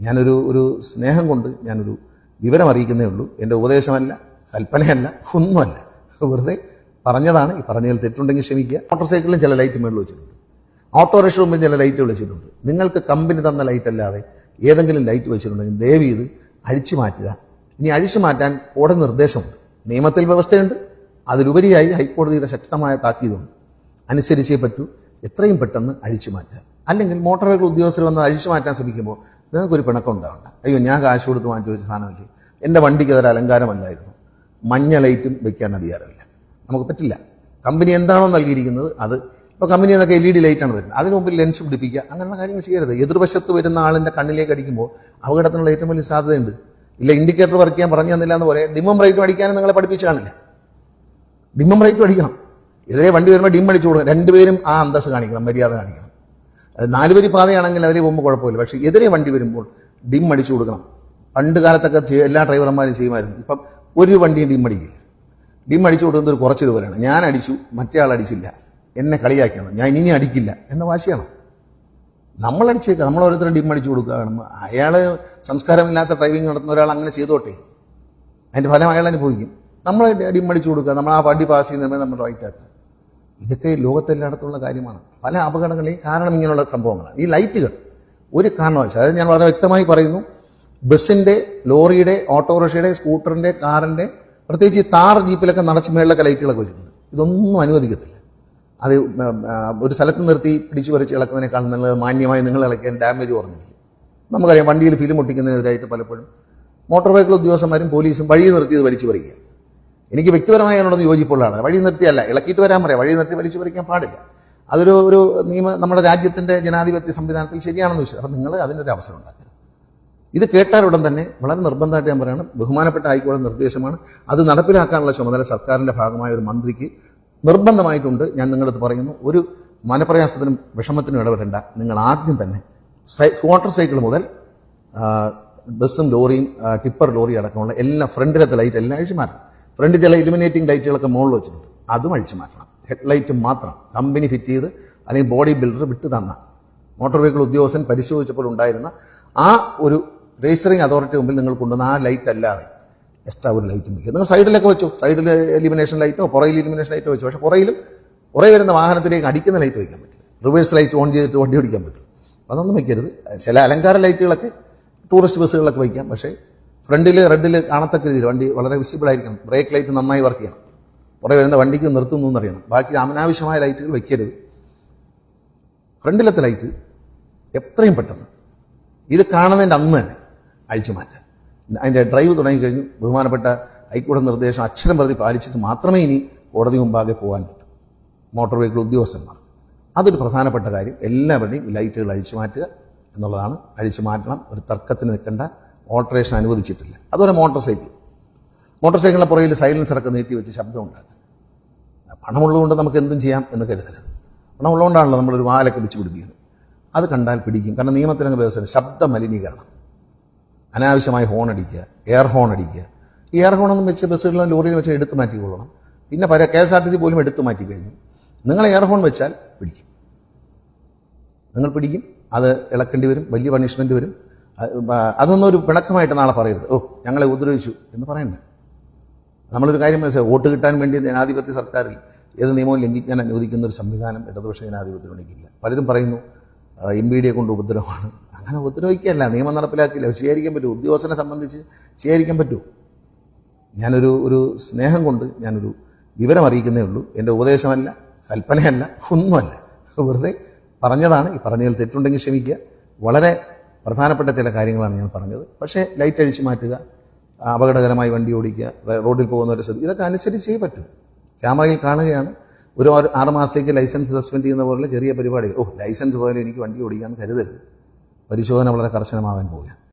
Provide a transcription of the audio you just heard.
ഞാനൊരു ഒരു സ്നേഹം കൊണ്ട് ഞാനൊരു വിവരം അറിയിക്കുന്നേ ഉള്ളൂ. എന്റെ ഉപദേശമല്ല കൽപ്പനയല്ല ഒന്നുമല്ല. വെറുതെ പറഞ്ഞതാണ്. ഈ പറഞ്ഞതിൽ തെറ്റുണ്ടെങ്കിൽ ക്ഷമിക്കുക. മോട്ടോർ സൈക്കിളിലും ചില ലൈറ്റ് മേളിൽ വെച്ചിട്ടുണ്ട്. ഓട്ടോറിക്ഷ മുമ്പിൽ ചില ലൈറ്റ് വെച്ചിട്ടുണ്ട്. നിങ്ങൾക്ക് കമ്പനി തന്ന ലൈറ്റ് അല്ലാതെ ഏതെങ്കിലും ലൈറ്റ് വെച്ചിട്ടുണ്ടെങ്കിൽ ദയവ് ഇത് അഴിച്ചു മാറ്റുക. ഇനി അഴിച്ചു മാറ്റാൻ കോടതി നിർദ്ദേശമുണ്ട്. നിയമത്തിൽ വ്യവസ്ഥയുണ്ട്. അതിലുപരിയായി ഹൈക്കോടതിയുടെ ശക്തമായ താക്കീതുണ്ട്. അനുസരിച്ചേ പറ്റൂ. എത്രയും പെട്ടെന്ന് അഴിച്ചു മാറ്റുക. അല്ലെങ്കിൽ മോട്ടോർ വെഹിക്കിൾ ഉദ്യോഗസ്ഥർ വന്ന് അഴിച്ചു മാറ്റാൻ ശ്രമിക്കുമ്പോൾ നിങ്ങൾക്കൊരു പിണക്കം ഉണ്ടാവണ്ട അയ്യോ ഞാൻ കാശ് കൊടുത്ത് മാറ്റി വെച്ച സാധനമില്ല എന്റെ വണ്ടിക്ക് അതൊരു അലങ്കാരമല്ലായിരുന്നു. മഞ്ഞ ലൈറ്റും വെക്കാൻ അധികാരമില്ല. നമുക്ക് പറ്റില്ല. കമ്പനി എന്താണോ നൽകിയിരിക്കുന്നത് അത്. ഇപ്പോൾ കമ്പനി എന്നൊക്കെ എൽ ഇ ഡി ലൈറ്റാണ് വരുന്നത്. അതിന് മുമ്പിൽ ലെൻസ് പിടിപ്പിക്കുക അങ്ങനെയുള്ള കാര്യങ്ങൾ ചെയ്യരുത്. എതിർവശത്ത് വരുന്ന ആളിന്റെ കണ്ണിലേക്ക് അടിക്കുമ്പോൾ അപകടത്തിനുള്ള ഏറ്റവും വലിയ സാധ്യതയുണ്ട്. ഇല്ല ഇൻഡിക്കേറ്റർ വർക്ക് ചെയ്യാൻ പറഞ്ഞു തന്നില്ല എന്ന് പോലെ ഡിമം റൈറ്റ് അടിക്കാനും നിങ്ങളെ പഠിപ്പിച്ച് കാണില്ല. ഡിമ്മം റൈറ്റ് അടിക്കണം. എതിരെ വണ്ടി വരുമ്പോൾ ഡിം കൊടുക്കണം രണ്ടുപേരും ആ അന്തസ് കാണിക്കണം മര്യാദ കാണിക്കണം. അത് വരി പാതയാണെങ്കിൽ അതിലെ പോകുമ്പോൾ കുഴപ്പമില്ല. പക്ഷേ എതിരെ വണ്ടി വരുമ്പോൾ ഡിം അടിച്ചു കൊടുക്കണം. പണ്ട് കാലത്തൊക്കെ എല്ലാ ഡ്രൈവർമാരും ചെയ്യുമായിരുന്നു. ഇപ്പം ഒരു വണ്ടിയും ഡിം അടിക്കില്ല. ഡിം അടിച്ചു കൊടുക്കുന്നത് ഒരു കുറച്ച് രൂപയാണ്. ഞാൻ അടിച്ചു മറ്റേ ആൾ അടിച്ചില്ല. എന്നെ കളിയാക്കണം. ഞാൻ ഇനി അടിക്കില്ല എന്ന വാശിയാണ്. നമ്മൾ അടിച്ചേക്കുക നമ്മൾ ഓരോരുത്തരും ഡിം അടിച്ചു കൊടുക്കുക കാണുമ്പോൾ അയാൾ സംസ്കാരമില്ലാത്ത ഡ്രൈവിംഗ് നടത്തുന്ന ഒരാൾ അങ്ങനെ ചെയ്തോട്ടെ. അതിന്റെ ഫലം അയാൾ അനുഭവിക്കും. നമ്മൾ ഡിം അടിച്ചു കൊടുക്കുക. നമ്മൾ ആ വണ്ടി പാസ് ചെയ്യുന്ന നമ്മൾ റൈറ്റ് ആക്കുക. ഇതൊക്കെ ലോകത്തെല്ലായിടത്തുള്ള കാര്യമാണ്. പല അപകടങ്ങളെയും കാരണം ഇങ്ങനെയുള്ള സംഭവങ്ങളാണ്. ഈ ലൈറ്റുകൾ ഒരു കാരണവശാൽ അതായത് ഞാൻ വളരെ വ്യക്തമായി പറയുന്നു ബസ്സിന്റെ ലോറിയുടെ ഓട്ടോറിക്ഷയുടെ സ്കൂട്ടറിന്റെ കാറിന്റെ പ്രത്യേകിച്ച് താർ ജീപ്പിലൊക്കെ നടച്ച് മേളിലൊക്കെ ലൈറ്റുകളൊക്കെ വെച്ചിട്ടുണ്ട്. ഇതൊന്നും അനുവദിക്കത്തില്ല. അത് ഒരു സ്ഥലത്ത് നിർത്തി പിടിച്ചു പറിച്ച് ഇളക്കുന്നതിനേക്കാൾ നല്ലത് മാന്യമായി നിങ്ങൾ ഇളക്കാൻ ഡാമേജ് കുറഞ്ഞിരിക്കും. നമുക്കറിയാം വണ്ടിയിൽ ഫിലിം ഒട്ടിക്കുന്നതിനെതിരായിട്ട് പലപ്പോഴും മോട്ടോർ വെഹിക്കിൾ ഉദ്യോഗസ്ഥന്മാരും പോലീസും വഴി നിർത്തി ഇത് വലിച്ചു പറിക്കുക എനിക്ക് വ്യക്തിപരമായി അതിനോടൊന്ന് യോജിപ്പുള്ളതാണ്. വഴി നിർത്തിയല്ല. ഇളക്കിയിട്ട് വരാൻ പറയാം. വഴി നിർത്തി വലിച്ചു പറിക്കാൻ പാടില്ല. അതൊരു ഒരു നിയമ നമ്മുടെ രാജ്യത്തിന്റെ ജനാധിപത്യ സംവിധാനത്തിൽ ശരിയാണെന്ന് വിശ്വസിച്ചു അപ്പം നിങ്ങൾ അതിനൊരു അവസരം ഉണ്ടാക്കുക ഇത് കേട്ടാൽ ഉടൻ തന്നെ വളരെ നിർബന്ധമായിട്ട് ഞാൻ പറയുകയാണ് ബഹുമാനപ്പെട്ട ഹൈക്കോടതി നിർദ്ദേശമാണ്. അത് നടപ്പിലാക്കാനുള്ള ചുമതല സർക്കാരിന്റെ ഭാഗമായ ഒരു മന്ത്രിക്ക് നിർബന്ധമായിട്ടുണ്ട്. ഞാൻ നിങ്ങളടുത്ത് പറയുന്നു ഒരു മനപ്രയാസത്തിനും വിഷമത്തിനും ഇടപെടേണ്ട. നിങ്ങൾ ആദ്യം തന്നെ മോട്ടോർ സൈക്കിൾ മുതൽ ബസ്സും ലോറിയും ടിപ്പർ ലോറി അടക്കമുള്ള എല്ലാ ഫ്രണ്ടിലത്തെ ലൈറ്റ് എല്ലാം അഴിച്ചു മാറ്റണം. ഫ്രണ്ടിൽ ചില ഇലുമിനേറ്റിംഗ് ലൈറ്റുകളൊക്കെ മുകളിൽ വെച്ചിട്ടുണ്ട്. അതും അഴിച്ചു മാറ്റണം. ഹെഡ് ലൈറ്റ് മാത്രം. കമ്പനി ഫിറ്റ് ചെയ്ത് അല്ലെങ്കിൽ ബോഡി ബിൽഡർ വിട്ട് തന്ന മോട്ടോർ വെഹിക്കിൾ ഉദ്യോഗസ്ഥൻ പരിശോധിച്ചപ്പോൾ ഉണ്ടായിരുന്ന ആ ഒരു രജിസ്റ്ററിംഗ് അതോറിറ്റി മുമ്പിൽ നിങ്ങൾ കൊണ്ടുവന്ന ആ ലൈറ്റ് അല്ലാതെ എക്സ്ട്രാ ഒരു ലൈറ്റ് വയ്ക്കുക നിങ്ങൾ സൈഡിലൊക്കെ വെച്ചു. സൈഡിൽ എലിമിനേഷൻ ലൈറ്റോ പുറയിൽ എലിമിനേഷൻ ലൈറ്റോ വെച്ചു. പക്ഷേ പുറയിലും പുറകെ വരുന്ന വാഹനത്തിലേക്ക് അടിക്കുന്ന ലൈറ്റ് വയ്ക്കാൻ പറ്റില്ല. റിവേഴ്സ് ലൈറ്റ് ഓൺ ചെയ്തിട്ട് വണ്ടി ഓടിക്കാൻ പറ്റും. അതൊന്നും വയ്ക്കരുത്. ചില അലങ്കാര ലൈറ്റുകളൊക്കെ ടൂറിസ്റ്റ് ബസ്സുകളൊക്കെ വയ്ക്കാം. പക്ഷേ ഫ്രണ്ടിൽ റെഡിൽ കാണത്തക്ക രീതിയിൽ വണ്ടി വളരെ വിസിബിൾ ആയിരിക്കണം. ബ്രേക്ക് ലൈറ്റ് നന്നായി വർക്ക് ചെയ്യണം. പുറകെ വരുന്ന വണ്ടിക്ക് നിർത്തുന്നു എന്നറിയണം. ബാക്കി അനാവശ്യമായ ലൈറ്റുകൾ വയ്ക്കരുത് ഫ്രണ്ടിലത്തെ ലൈറ്റ് എത്രയും പെട്ടെന്ന്. ഇത് കാണുന്നതിന്റെ അന്ന് തന്നെ അഴിച്ചു മാറ്റാം. അതിന്റെ ഡ്രൈവ് തുടങ്ങിക്കഴിഞ്ഞു ബഹുമാനപ്പെട്ട ഹൈക്കോടതി നിർദ്ദേശം അക്ഷരം പ്രതി പാലിച്ചിട്ട് മാത്രമേ ഇനി കോടതി മുമ്പാകെ പോകാൻ പറ്റൂ. മോട്ടോർ വെഹിക്കിൾ ഉദ്യോഗസ്ഥന്മാർ. അതൊരു പ്രധാനപ്പെട്ട കാര്യം. എല്ലാവരുടെയും ലൈറ്റുകൾ അഴിച്ചു മാറ്റുക എന്നുള്ളതാണ്. അഴിച്ചു മാറ്റണം. ഒരു തർക്കത്തിന് നിൽക്കേണ്ട. ഓൾട്ടറേഷൻ അനുവദിച്ചിട്ടില്ല. അതുപോലെ മോട്ടോർ സൈക്കിൾ. മോട്ടോർ സൈക്കിളിന്റെ പുറകിൽ സൈലൻസറൊക്കെ നീട്ടി വെച്ച് ശബ്ദം ഉണ്ടാക്കുക പണമുള്ളതുകൊണ്ട് നമുക്ക് എന്തും ചെയ്യാം എന്ന് കരുതരുത്. പണമുള്ളതുകൊണ്ടാണല്ലോ നമ്മളൊരു വാലൊക്കെ വെച്ച് പിടിപ്പിക്കുന്നത്. അത് കണ്ടാൽ പിടിക്കും. കാരണം നിയമത്തിലങ്ങ് വ്യവസ്ഥ ശബ്ദ മലിനീകരണം. അനാവശ്യമായി ഹോൺ അടിക്കുക എയർ ഹോൺ അടിക്കുക. ഈ എയർ ഹോണൊന്നും വെച്ച് ബസ്സുകളിലും ലോറിയിലും വെച്ച് എടുത്തു മാറ്റിക്കൊള്ളണം പിന്നെ പല K S R T C പോലും എടുത്തു മാറ്റി കഴിഞ്ഞു. നിങ്ങൾ എയർ ഹോൺ വെച്ചാൽ പിടിക്കും. നിങ്ങൾ പിടിക്കും. അത് ഇളക്കേണ്ടി വരും. വലിയ പണിഷ്മെന്റ് വരും. അതൊന്നും ഒരു പിണക്കമായിട്ട് നാളെ പറയരുത്. ഓ ഞങ്ങളെ ഉപദ്രവിച്ചു എന്ന് പറയണ്ടേ നമ്മളൊരു കാര്യം മനസ്സിലായി. വോട്ട് കിട്ടാൻ വേണ്ടി ജനാധിപത്യ സർക്കാരിൽ ഏത് നിയമവും ലംഘിക്കാൻ അനുവദിക്കുന്ന ഒരു സംവിധാനം ഇടതുപക്ഷ ജനാധിപത്യം ഉണ്ടെങ്കില്ല പലരും പറയുന്നു എം ബി ഡിയെ കൊണ്ട് ഉപദ്രവമാണ്. അങ്ങനെ ഉപദ്രവിക്കുകയല്ല. നിയമം നടപ്പിലാക്കില്ല ശേഖരിക്കാൻ പറ്റൂ ഉദ്യോഗസ്ഥനെ സംബന്ധിച്ച് ശേഖരിക്കാൻ പറ്റൂ ഞാനൊരു ഒരു സ്നേഹം കൊണ്ട് ഞാനൊരു വിവരം അറിയിക്കുന്നേ ഉള്ളൂ. എന്റെ ഉപദേശമല്ല കൽപ്പനയല്ല ഒന്നുമല്ല. വെറുതെ പറഞ്ഞതാണ്. ഈ പറഞ്ഞതിൽ തെറ്റുണ്ടെങ്കിൽ ക്ഷമിക്കുക. വളരെ പ്രധാനപ്പെട്ട ചില കാര്യങ്ങളാണ് ഞാൻ പറഞ്ഞത്. പക്ഷേ ലൈറ്റ് അഴിച്ചു മാറ്റുക അപകടകരമായി വണ്ടി ഓടിക്കുക റോഡിൽ പോകുന്നവരെ ശ്രദ്ധ ഇതൊക്കെ അനുസരിച്ചേ പറ്റൂ. ക്യാമറയിൽ കാണുകയാണ്. ഒരു ആറ് മാസത്തേക്ക് ലൈസൻസ് സസ്പെൻഡ് ചെയ്യുന്ന പോലുള്ള ചെറിയ പരിപാടികൾ. ഓ ലൈസൻസ് പോലെ എനിക്ക് വണ്ടി ഓടിക്കാമെന്ന് കരുതരുത്. പരിശോധന വളരെ കർശനമാകാൻ പോവുകയാണ്.